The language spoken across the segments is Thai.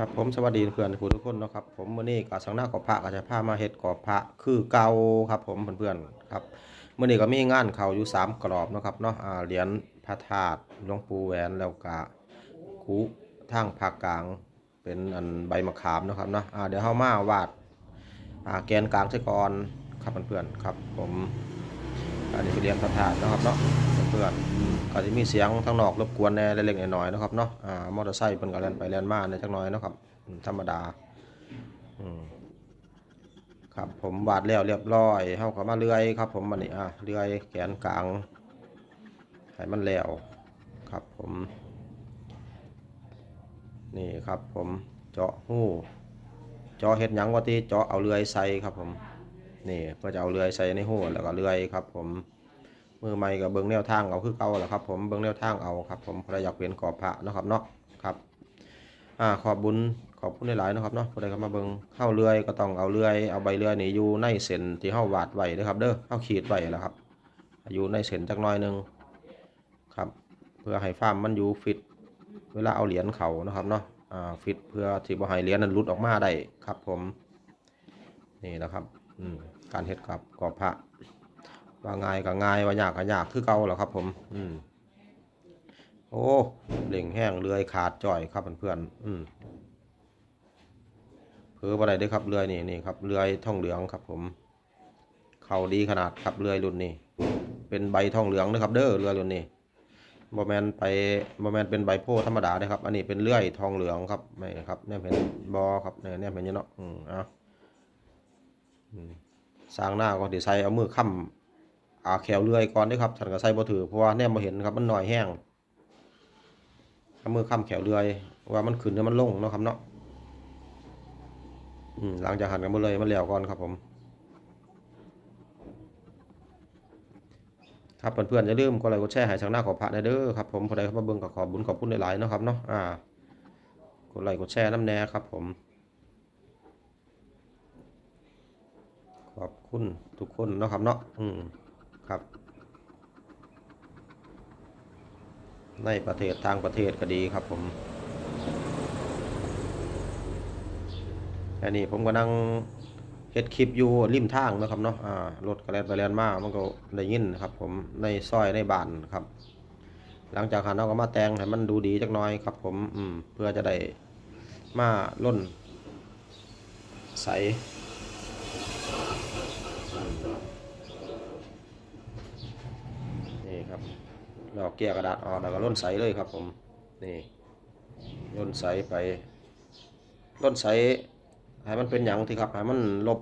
ครับผมสวัสดีเพื่อนๆทุกคนนะครับผมมื้อนี้ก็สังหน้ากอบพระก็จะพามาเฮ็ดกอบพระคือเก่าครับ ผมเพื่อนๆครับมื้อนี้ก็มีงานเขาอยู่สามกรอบนะครับเนาะอ่าเหรียญพระธาตุหลวงปู่แหวนแล้วก็คุทางภาคกลางเป็นอันใบมะขามนะครับเนาะอ่าเดี๋ยวเฮามาวาดอ่าแกนกลางซะก่อนครับเพื่อนๆครับผม อันนี้เป็นเหรียญพระธาตุเนะครับเนาะเพื่อนก็จะมีเสียงทางนอกรบกวนแน่เล็กๆน้อยๆนะครับเนาะอ่ามอเตอร์ไซค์เพิ่นก็แล่นไปแล่นมาในจักหน่อยนะครับธรรมดาอครับผมวาดแล้วเรียบร้อยเฮาก็มาเลื่อยครับ ผมบัดนี้อะเลื่อยแขนกลางให้มันแล้วครับผม นี่ครับผมเจาะหูเจาะเฮ็ดหยังว่าที่เจาะเอาเลื่อยใส่ครับผม นี่เพื่อจะเอาเลื่อยใส่ในหูแล้วก็เลื่อยครับ ผมมือใหม่ก็เบิ่งแนวทางเอาคือเก่าแหละครับ ผมเบิ่งแนวทางเอาครับ ผมพราะอยากเปลี่ยนกรอบพระนะครับเนาะครับอ่าขอบบุญขอบคุณหลายๆนะครับเนาะผู้ใดเข้ามาเบิ่งเข้าเลื่อยก็ต้องเอาเลื่อยเอาใบเลื่อยนี่อยู่ในเส้นที่เฮาวาดไว้เด้อครับ เด้อเฮาขีดไว้แล้วครับ อยู่ในเส้นจักหน่อยหนึงครับเพื่อให้ฟาร์มมันอยู่ฟิตเวลาเอาเหรียญเขานะครับเนาะอ่าฟิตเพื่อที่บ่ให้เหรียญนั้นหลุดออกมาได้ครับ ผมนี่นะครับอืม การเฮ็ดกับกอบพระว่าง่ายก็ง่ายว่ายากก็ยากคือเก่าแหละครับ ผม อืมโอ้เหล่งแห้งเลื่อยขาดจ่อยครับเพื่อนๆอืมเผื่ออะไรได้ครับเลื่อยนี่นี่ครับเลื่อยทองเหลืองครับ ผม เข่าดีขนาดครับเลื่อยรุ่นนี้ เป็นใบทองเหลืองนะครับ เด้อเลื่อยรุ่นนี้บอแมนไปบอแมนเป็นใบโพธิ์ธรรมดานะครับ อันนี้เป็นเลื่อยทองเหลืองครับไม่ครับเนี่ยเป็นบอครับเนี่ยเนี่ยเป็นอยังเนาะอืมอะ สร้างหน้าก็ดีไซน์เอามือค้ำอาแขวเลื่อยก่อนด้อครับท่านก็ใส่บ่ถือเพราะว่าเนี่ยบ่เห็นครับมันหน่อยแห้งเอามือค้ำแขวเรือยว่ามันขึ้นหรือมันลงเนาะครับเนาะอืมหลังจากหันกันหมดเลยมันแล้วก่อนครับผม ครับเพื่อนๆอย่าลืมกดไลค์กดแชร์ให้ช่างหน้าขอพระในเด้อครับผมพอได้เข้ามาเบิ่งก็ขอบุญขอบคุณหลายๆเนาะครับเนาะอ่ากดไลค์กดแชร์น้ำแน่ครับผม ขอบ คุณทุกคนเนาะครับเนาะอืมครับ ในประเทศทางประเทศก็ดีครับผมอันนี้ผมก็นั่งเฮ็ดคลิปอยู่ริมทางนะครับเนาะอ่ารถก็แลนไปแลนมามันก็ได้ยินครับ ผมในซอยในบ้านครับ หลังจากหันเราก็มาแต่งให้มันดูดีจักน่อยครับ ผมอืมเพื่อจะได้มาล่น ใสนี่ครับ เราเกี่ยกระดาษออกแล้วก็ล่นใสเลยครับผมนี่ล่นใสไปล่นใสให้มันเป็นอย่างที่ครับให้มันลบ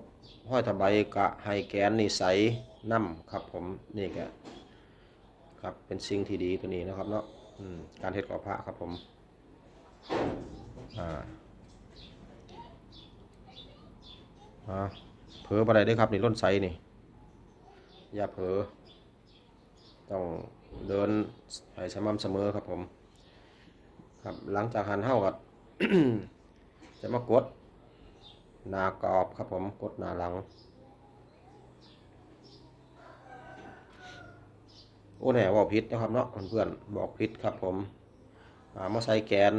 ห้อยตะไบกะให้แกนนี่ใสน้ำครับผมนี่แกครับเป็นสิ่งที่ดีตัวนี้นะครับเนาะการเทศกอบพระครับผมอ่าอ่าเผลออะไรได้อครับนี่ล่นใสนี่อย่าเผลอต้อง เดินให้สม่ำเสมอครับผม ครับหลังจากหันเท้ากับจะมากดหนากรอบครับผมกดหนาหลังโอ้แหน่บอกพิษนะครับเนาะเพื่อนๆบอกพิษครับผมอ่ามาใส่แกน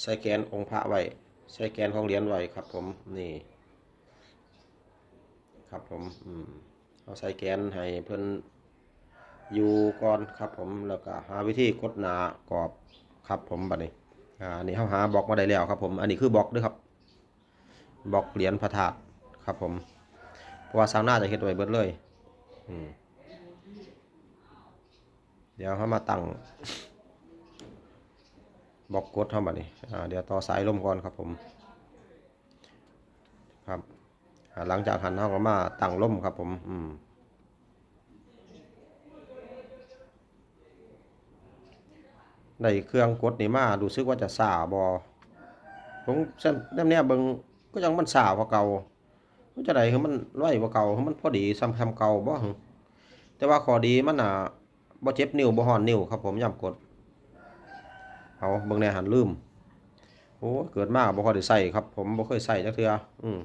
ใส่แกนองค์พระไว้ ใส่แกนของเหรียญไว้ครับผมนี่ครับผม อืมเอาใส่แกนให้เพื่อน อยู่ก่อนครับผมแล้วก็หาวิธีกดหนากรอบครับผมบัดนี้อ่าอันนี้เขาหาบล็อกมาได้แล้วครับผมอันนี้คือบล็อกด้วยครับบล็อกเหรียญพระธาตุครับผมเพราะว่าสร้างหน้าจะเฮ็ดไว้เบิดเลยอืมเดี๋ยวเขามาตั้งบล็อกกดเท่าบัดนี้อ่าเดี๋ยวต่อสายลมก่อนครับผมครับหลังจากหันเขาก็มาตั้งลมครับผม อืม ในเครื่องกดนี่มารู้สึกว่าจะสาบอผมเส้นแนมเนี้ยเบิงก็ยังมันสาวกว่าเก่ามันจะได้คือมันร้อยกว่าเก่าคือมันพอดีซ้ำๆเก่าบ่หึแต่ว่าขอดีมันน่ะบ่เจ็บนิ้วบ่ฮ้อนนิ้วครับ ผมย่ำกดเอาเบิ่งแนหันลืมโอ้เกิดมากบ่ค่อยได้ใส่ครับ ผมบ่เคยใส่จักเทืออืม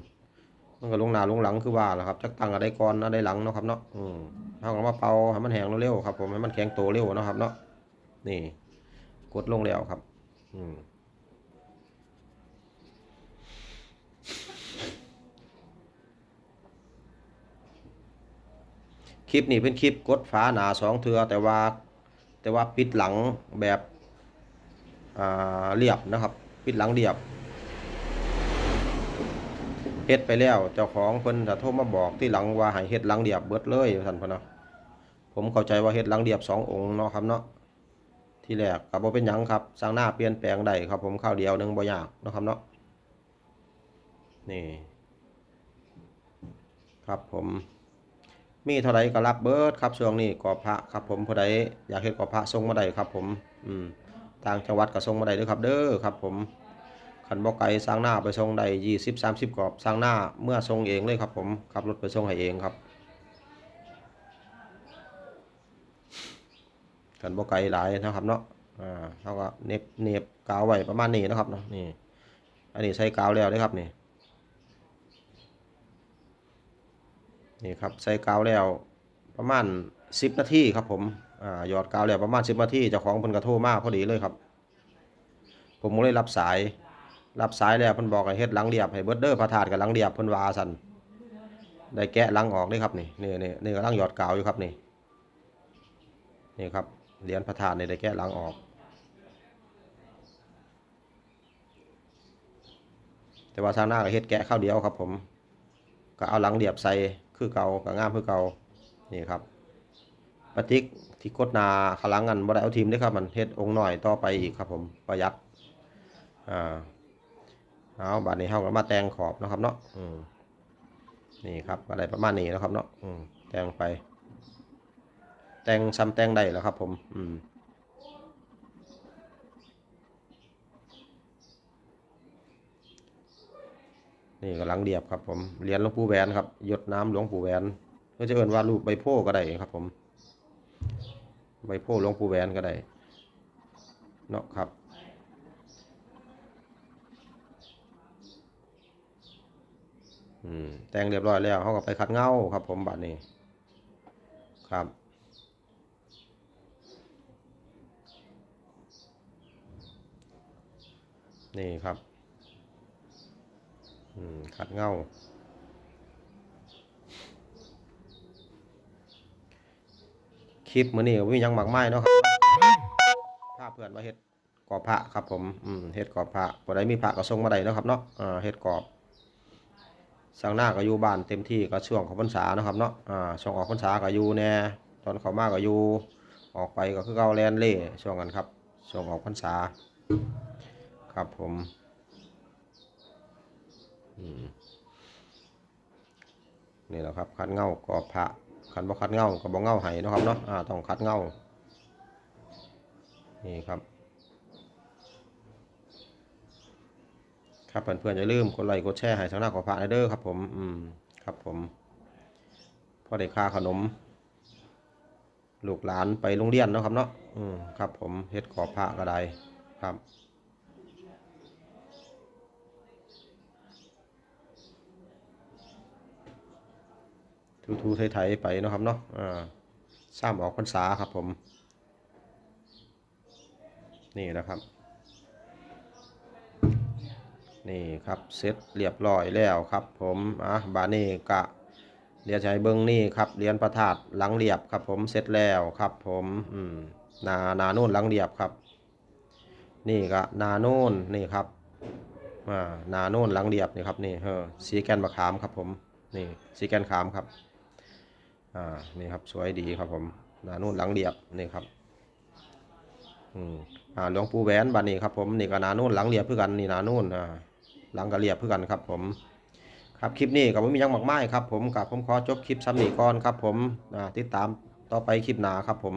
มันก็ลงหน้าลงหลังคือว่าล่ะครับจักตั้งอะไรก่อนอะไรหลังเนาะครับเนาะอืมเฮาก็มาเป่าให้มันแห้งเร็วๆครับ ผมให้มันแข็งโตเร็วเนาะครับเนาะนี่ กดลงแล้วครับคลิปนี้เป็นคลิปกดฟ้าหนาสองเทือแต่ว่าแต่ว่าปิดหลังแบบเรียบนะครับ ปิดหลังเรียบเฮ็ดไปแล้วเจ้าของเพิ่นจะโทรมาบอกที่หลังว่าให้เฮ็ดหลังเรียบเบิดเลยท่านพนะผมเข้าใจว่าเฮ็ดหลังเรียบสององค์เนาะครับเนาะ ที่แรกก็บ่เป็นหยังครับสร้างหน้าเปลี่ยนแปลงได้ครับผมข้าวเดียวหนึงบ่ยากนะครับเนาะนี่ครับผมมีเท่าไรก็รับเบิดครับช่วงนี้กอบพระครับผมผู้ใดอยากเฮ็ดกอบพระส่งมาได้ครับผมอืมต่างจังหวัดก็ส่งมาได้ด้อครับเด้อครับผมขันบ่ไกลสร้างหน้าไปส่งได้20 30กรอบสร้างหน้าเมื่อส่งเองเลยครับผมขับรถไปส่งให้เองครับ ขันบ่ไกลหลายนะครับเนาะอ่าเขาก็เน็บเน็บกาวไว้ประมาณนี้นะครับเนาะนี่ อันนี้ใช้กาวแล้วเด้อครับนี่นี่ครับใส่กาวแล้วประมาณ10นาทีครับผมอ่าหยอดกาวแล้วประมาณ10นาทีเจ้าของเพิ่นก็โทรมาพอดีเลยครับ ผมก็เลยรับสาย รับสายแล้วเพิ่นบอกให้เฮ็ดหลังเรียบให้เบิดเดอพระธาตุกับหลังเรียบเพิ่นว่าซั่นได้แกะหลังออกเด้ครับนี่นี่นี่นี่กำลังหยอดกาวอยู่ครับนี่นี่ครับ เหรียญพระธาตุนี่ได้แกะหลังออก แต่ว่าทางหน้าก็เฮ็ดแกะข้าวเดียวครับ ผม ก็เอาหลังเรียบใส่คือเก่าก็งามคือเก่านี่ครับปะติกที่กดนาขลังกันบ่ได้เอาทีมเด้ครับ มันเฮ็ดองค์หน่อยต่อไปอีกครับ ผมประหยัดอ่าเอาบัดนี้เฮาก็มาแต่งขอบนะครับเนาะอืมนี่ครับอะไรประมาณนี้นะครับเนาะอืมแต่งไป แต่งซ้ำแต่งได้แล้วครับ ผม อืมนี่ก็หลังเดียบครับผมเหรียญหลวงปู่แหวนครับหยดน้ำหลวงปู่แหวนก็จะเอิ้นว่ารูปใบโพก็ได้ครับ ผม ใบโพหลวงปู่แหวนก็ได้เนาะครับ อืมแต่งเรียบร้อยแล้วเขาก็ไปคัดเงาครับ ผมบัดนี้ ครับ นี่ครับอืมขัดเงา คลิปมือนี้ก็มีหยังหมากไมายเนาะครับพาเพื่อนมาเฮ็ดกรอบพระครับผมอืมเฮ็ดกรอบพระบ่ได้มีพระก็ส่งมาได้เนาะครับเนาะอ่าเฮ็ดกรอบสังหน้าก็อยู่บ้านเต็มที่ก็ช่วงของพรรษาเนาะครับเนาะอ่าช่วงออกพรรษาก็อยู่แน่ตอนเขามากก็อยู่ออกไปก็คือเกาแลนเล่ช่วงนั้นครับช่วงออกพรรษา ครับผมอืมนี่แหละครับคัดเงากอบพระคันบ่คัดเงาก็บ่เงาให้นะครับเนาะอ่าต้องคัดเงานี่ครับครับเพื่อนๆอย่าลืมกดไลค์กดแชร์ให้ทางหน้าของพระเด้อครับ ผมอืมครับผมพ่อได้ค่าขนม ลูกหลานไปโรงเรียนนะครับเนาะอืมครับ ผมเฮ็ดกอบพระก็ได้ครับ ทูๆไทยๆไปนะครับเนาะอ่าซ้ำออกพรรษาครับผม นี่นะครับ นี่ครับเสร็จเรียบร้อยแล้วครับผมอะบานี่กะเรียนใช้เบิ้งนี่ครับเรียนประทาดหลังเรียบครับผมเสร็จแล้วครับผมอืมนานาโน่นหลังเรียบครับ นี่ก็นาโน่นนี่ครับอ่านาโน่นหลังเรียบนี่ครับนี่เออสีแกนมะขามครับผมนี่สีแกนขามครับ อ่า นี่ครับสวยดีครับผมหนานู่นหลังเรียบนี่ครับ อืมอ่าหลวงปู่แหวนบัดนี้ครับผมนี่ก็หนานู่นหลังเรียบเพื่อกันนี่หนานู่นอ่าหลังก็เรียบเพื่อกันครับ ผม ครับคลิปนี้ก็บ่มียังมากมายครับ ผมกับผมขอจบคลิปซ้ำนี่ก่อนครับ ผมอ่าติดตามต่อไปคลิปหน้าครับผม